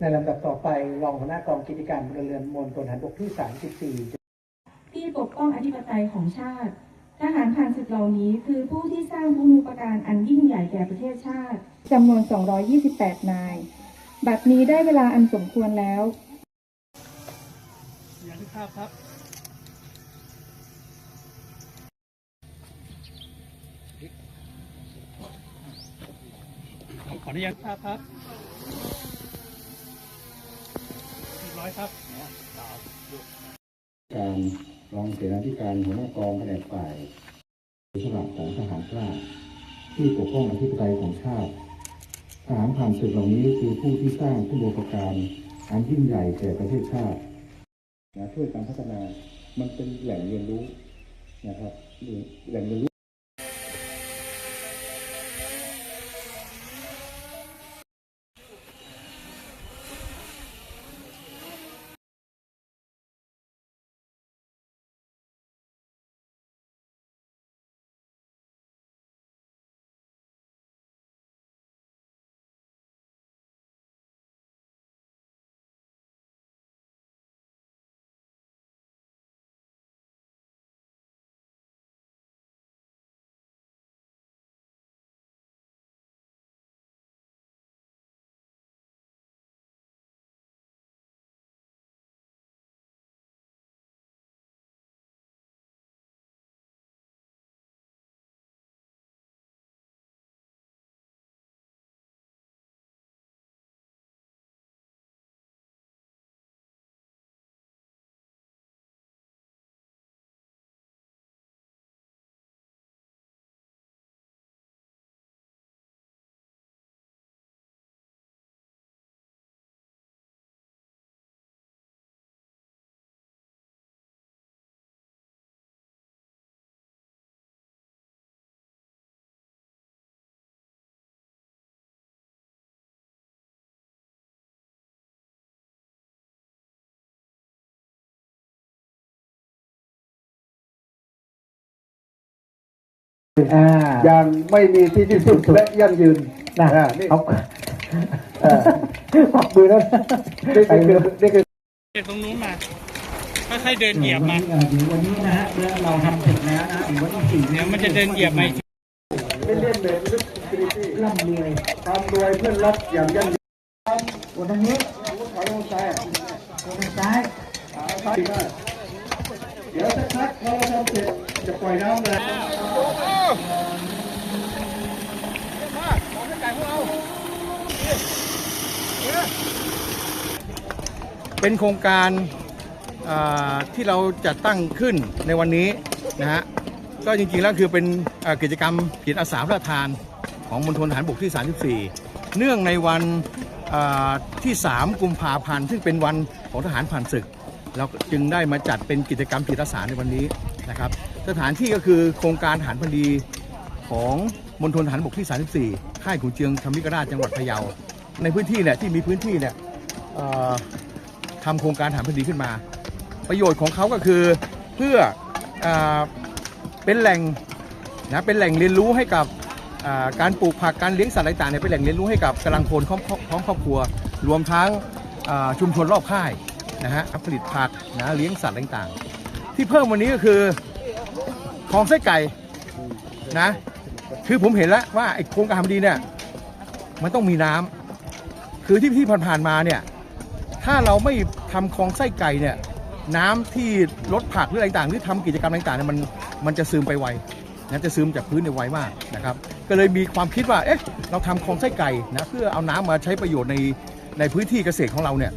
ในลำดับต่อไปรองหัวหน้ากองกิจการพลเรือนมณฑลทหารบกที่ 34 ที่ปกป้องอธิปไตยของชาติ ทหารผ่านศึกเหล่านี้ คือผู้ที่สร้างคุณูปการอันยิ่งใหญ่แก่ประเทศชาติจำนวน 228 นาย บัดนี้ได้เวลาอันสมควรแล้วอย่างที่ภาพครับขอขออนุญาตภาพครับ อยครับการรองเสนาธิการหัวหน้ากองแผนกฝ่ายอิสระของทหารกล้าที่ปกป้องอธิปไตยของชาติทหารผ่านศึกเหล่านี้คือผู้ที่สร้างคุณูปการอันยิ่งใหญ่แก่ประเทศชาตินะช่วยการพัฒนามันเป็นแหล่งเรียนรู้นะครับแหล่งเรียนรู้ อ่าอย่างไม่มีที่ที่สุดและยั่งยืนนะอ่านี่เอาเออปักมือแล้วนะนี่คือนี่คือเดินตรงนู้นมาค่อยๆเดินเหยียบมาเดี๋ยววันนี้นะฮะเมื่อเราทำเสร็จแล้วนะเดี๋ยววันที่สี่เดี๋ยวมันจะเดินเหยียบมาอีกทีไม่เล่นเลยไม่เล่นสปิริตี้ร่ำรวยความรวยเพื่อนรักอย่างยั่งยืนวันนี้ถอยลงซ้ายคนซ้าย เดี๋ยวสักพักพอเราทำเสร็จจะปล่อยน้ำเลยเป็นโครงการที่เราจะตั้งขึ้นในวันนี้นะฮะก็จริงๆแล้วคือเป็นกิจกรรมจิตอาสาพระทานของมณฑลทหารบกที่ 34 เนื่องในวันที่ 3 กุมภาพันธ์ซึ่งเป็นวันของทหารผ่านศึก เราจึงได้มาจัดเป็นกิจกรรมจิตอาสาในวันนี้นะครับ สถานที่ก็คือโครงการทหารพอดีของมณฑลทหารบกที่ 34 ค่ายขุนเจืองธรรมิกราชจังหวัดพะเยา ในพื้นที่เนี่ยที่มีพื้นที่เนี่ยทำโครงการฐานพอดีขึ้นมา ประโยชน์ของเขาก็คือเพื่ออเป็นแหล่งนะเป็นแหล่งเรียนรู้ให้กับการปลูกผักการเลี้ยงสัตว์ต่างๆเนี่ยเป็นแหล่งเรียนรู้ให้กับกำลังพลพร้อมพร้อมครอบครัว รวมทั้งชุมชนรอบค่าย นะฮะผลิตผักนะเลี้ยงสัตว์ต่างๆ ที่เพิ่มวันนี้ก็คือคลองไส้ไก่นะคือผมเห็นแล้วว่าไอ้โครงการพอดีเนี่ยมันต้องมีน้ำคือที่ที่ผ่านๆมาเนี่ยถ้าเราไม่ทำคลองไส้ไก่เนี่ยน้ำที่ลดผักหรืออะไรต่างๆหรือทำกิจกรรมต่างๆเนี่ยมันมันจะซึมไปไวนะจะซึมจากพื้นในไวมากนะครับก็เลยมีความคิดว่าเอ๊ะเราทำคลองไส้ไก่นะเพื่อเอาน้ำมาใช้ประโยชน์ในในพื้นที่เกษตรของเราเนี่ย